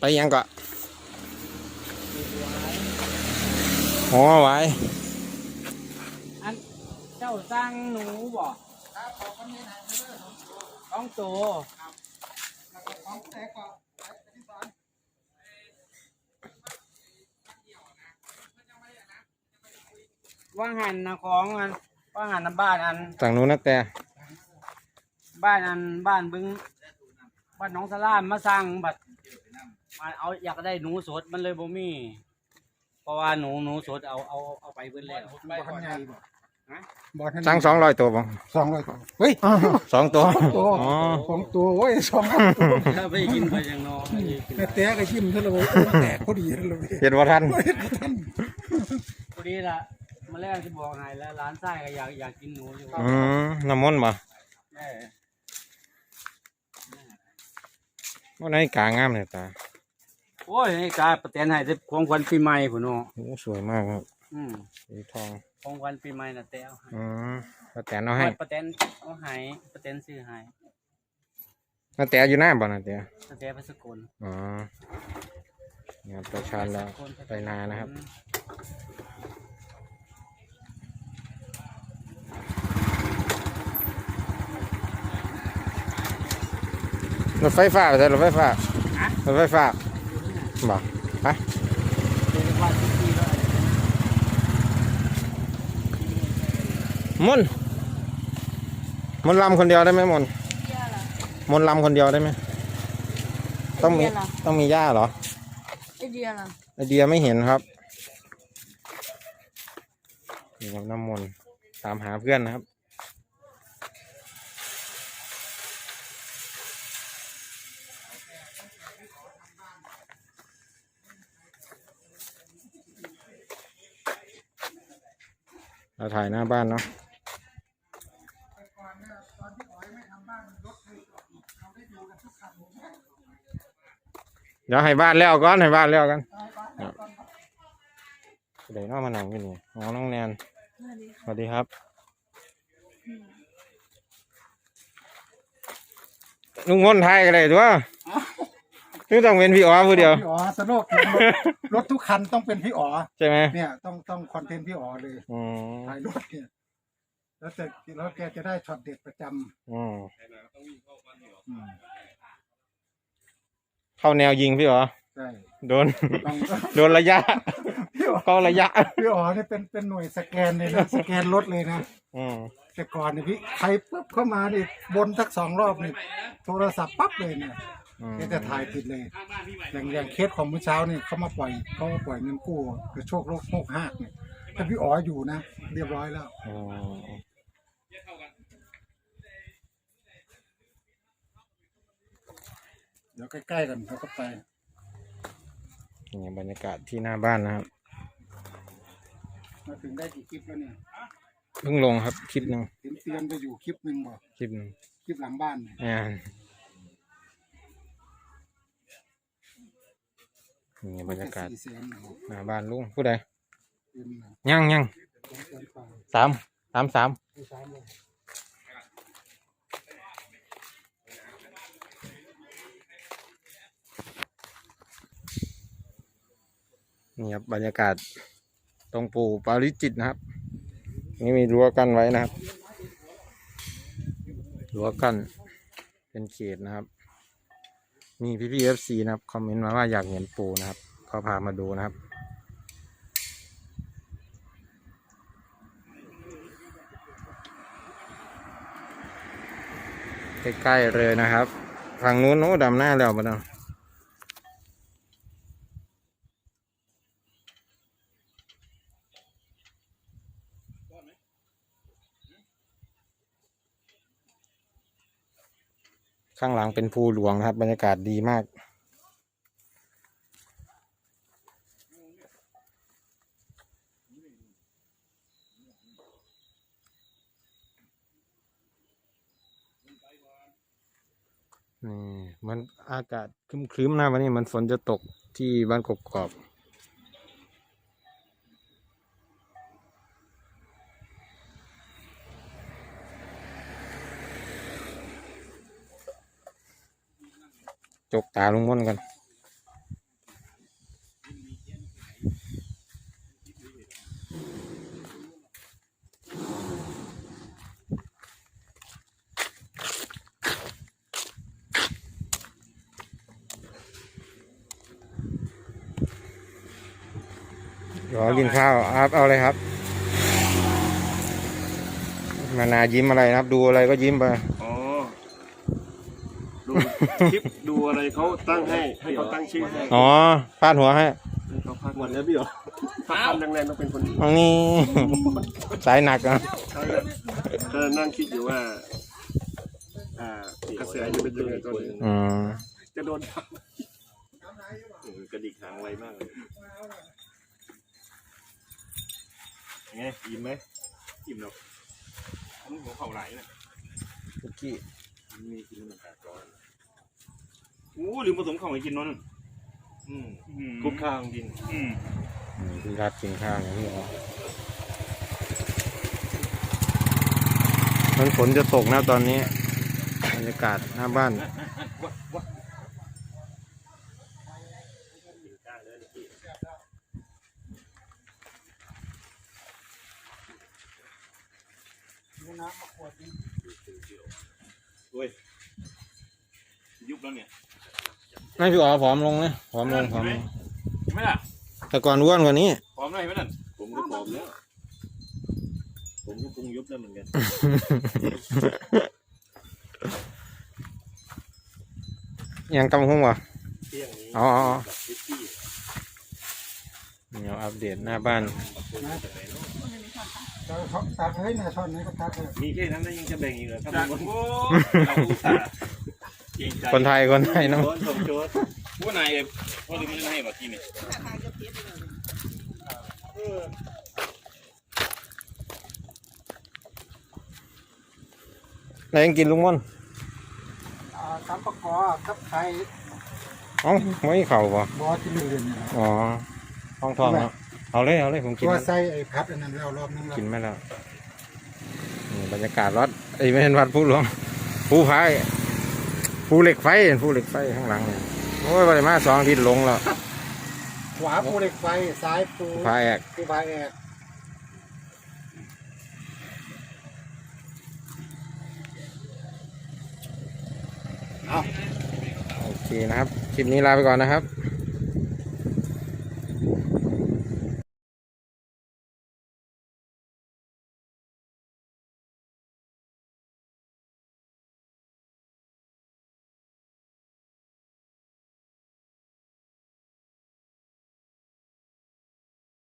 ไปยังก็อ๋อไว้อันเจ้าสร้างหนูบ่ครับขอคำนี้หน่อยเด้อต้องโตแล้วก็ของแตกก็ไปที่สอนว่างหันนะของอันว่างหันนะบ้านอันสั่งนู้นนะแต่บ้านอันบ้านบึงบ้านหน้องสลามมาสร้างบัด มาเอาอยากได้หนูสดมันเลยบ่มี เพราะว่าหนูหนูสดเอาเอาเอาไปเบิดแล้วบ่ทันใหญ่บ่ฮะบ่ทันสั่งสองร้อยตัวบ่สองร้อยตัวเฮ้ยสองตัวตัวอ๋อสองตัวโอ้ยสองตัวถ้าไปกินไปยังนอไปกินแต่แต่ก็ชิมเท่าไหร่แตกพอดีเท่าไหร่เห็นว่าท่านท่านพอดีละมาแรกที่บอกไงแล้วร้านไส้ก็อยากอยากกินหนูอยู่อืมน้ำมนต์บ่แม่ว่านาฬิกางามเลยตา โอ้ยนี่กาประเตนให้ได้ของขวัญปีใหม่พุ่นเนาะโอ้สวยมากครับอืมสีทองของขวัญปีใหม่น่ะแต่เอาให้อืมนาแต่เอาให้ประเตนเอาให้ประเตนซื้อให้นาแต่อยู่หน้าบ่นาแต่ประเตนไปสกลอ๋อเนี่ยครับประชานแล้วไปนานะครับรถไฟฟ้าไปใช่รถไฟฟ้ารถไฟฟ้า บอกไปเดี๋ยวว่าสิบปีแล้วมุนมุนลำคนเดียวได้ไหมมุนมุนลำคนเดียวได้ไหมต้องมีไอเดียล่ะต้องมีย่าเหรอไอเดียล่ะไอเดียไม่เห็นครับนี่ครับน้ำมนต์ตามหาเพื่อนนะครับ เราถ่ายหน้าบ้านเนาะเดี๋ยวให้บ้านแล้วก่อนให้บ้านแล้วกันครับเดี๋ยวน้องมานั่งกันนี่อ๋อน้องแนนสวัสดีครับ ลุงงนไทยกันเลยตัว นี่ต้องเป็นพี่อ๋อผู้เดียว พี่อ๋อสโลกรถทุกคันต้องเป็นพี่อ๋อใช่ไหมเนี่ย ต้องต้องคอนเทนต์พี่อ๋อเลยอืมถ่ายรถเนี่ยแล้วแต่แล้วแกจะได้ช็อตเด็ดประจอืมำอืมเข้าแนวยิงพี่อ๋อใช่โดน ต้อง โดนระยะ พี่อ๋อเข้าระยะ พี่อ๋อนี่เป็นเป็นหน่วยสแกนเลยนะสแกนรถเลยนะ อืมแต่ก่อนเนี่ยพี่ใครปุ๊บเข้ามาดิบนสักสองรอบนี่โทรศัพท์ปั๊บเลยเนี่ย อืมแกจะถ่ายติดเลย อย่างอย่างเคสของเมื่อเช้านี่เขามาปล่อยเขามาปล่อยเงินกู้กระโชกโลกโมกหักเนี่ยแต่พี่อ๋ออยู่นะ เรียบร้อยแล้วอืมเดี๋ยวใกล้ๆกันเขาก็ไปนี่บรรยากาศที่หน้าบ้านนะครับ มาถึงได้กี่คลิปแล้วเนี่ยเพิ่งลงครับคลิปหนึ่งเห็นเตือนไปอยู่คลิปหนึ่งบ่คลิปหนึ่งคลิปหลังบ้านเนี่ย อ่า นี่บรรยากาศสี่แสนหนึ่งหน้าบ้านลุงผู้ใดเต็มเลยยังยังสองแสนกว่าสามสามสามไม่ใช่เลยนี่ครับบรรยากาศตรงปู่ปาริจิตนะครับ นี่มีรั้วกั้นไว้นะครับรั้วกั้นเป็นเขตนะครับ มีพี่พีเอฟซีนะครับคอมเมนต์มาว่าอยากเห็นปูนะครับก็พามาดูนะครับ ใกล้ๆเลยนะครับ ฝั่งนู้นโน้ดำหน้าแล้วมาแล้ว ข้างหลังเป็นภูหลวงนะครับ บรรยากาศดีมาก นี่มันอากาศครึ้มๆนะวันนี้มันฝนจะตกที่บ้านกกอก จกตาลงม่อนกันขอกินข้าวครับเอาเลยครับ มานายิ้มอะไรครับ ดูอะไรก็ยิ้มไป คลิปดูอะไรเขาตั้งให้ให้เขาตั้งชื่อให้อ๋อพาดหัวให้ให้เขาพักหมดแล้วพี่เหรอถ้าพันแรงๆต้องเป็นคนนี้อันนี้ สายหนักอะก็นั่งคิดอยู่ว่า อ่ากระแสจะเป็นยังไงตอนนี้อืมจะโดนทกระดิกหางไวมากเลยไงอิ่มไหมอิ่มหรอกอันนี้หัวเข่าไหลนะคุกกี้มันมีกินมันแปดร้อย โอ้ลืมผสมเข่าให้กินนนท์อืมำคุกข้างกินอืมอืมพี่รัดกินข้าวอย่างนี้เหรอมันฝนจะตกนะตอนนี้บรรยากาศหน้าบ้านเว้ยยุบแล้วเนี่ย ไม่พี่อ๋อผอมลงนะผอมลงผอมลงเห็นไหมล่ะแต่ก่อนอ้วนกว่านี้พร้อมได้ไหมนั่นผมก็ผอมแล้ว ผมก็ปรุงยุบแล้วเหมือนกัน ยังกำหุ้งวะเที่ยงนี้อ๋ออ๋ออ๋อกับพิตตี้เดี๋ยวอัปเดตหน้าบ้านเราเขาตัดให้ในช่อนนี้ก็ตัดให้มีแค่นั้นแล้วยังจะแบ่งอีกเหรอถ้าจากมันโอ้เราอุตส่าห์จริงใจ คนไทยคนไทยเนาะโดนผมโจทย์ผู้นายเลยว่าลืมไม่ได้ให้เมื่อกี้นี่อะไรยังกินลุงม่อนอ่าตามประกอกับไข่เอ้าไม่เข่าป่ะบอที่เรียนๆนี่นะอ๋อท้องทองเนาะเอาเลยเอาเลยผมกินตัวแล้วใส่ไอ้พัดอันนั้นแล้วรอบนึงแล้วกินไม่แล้วนี่บรรยากาศวัดไอ้ยไม่เห็นวัดผู้หลวงผู้พาย ผู้เหล็กไฟผู้เหล็กไฟข้างหลังเนี่ยโอ้ยบริมาสองอาทิตย์ลงแล้วขวาปูเหล็กไฟซ้ายปูพายแอกปูพายแอกโอเคนะครับ คลิปนี้ลาไปก่อนนะครับ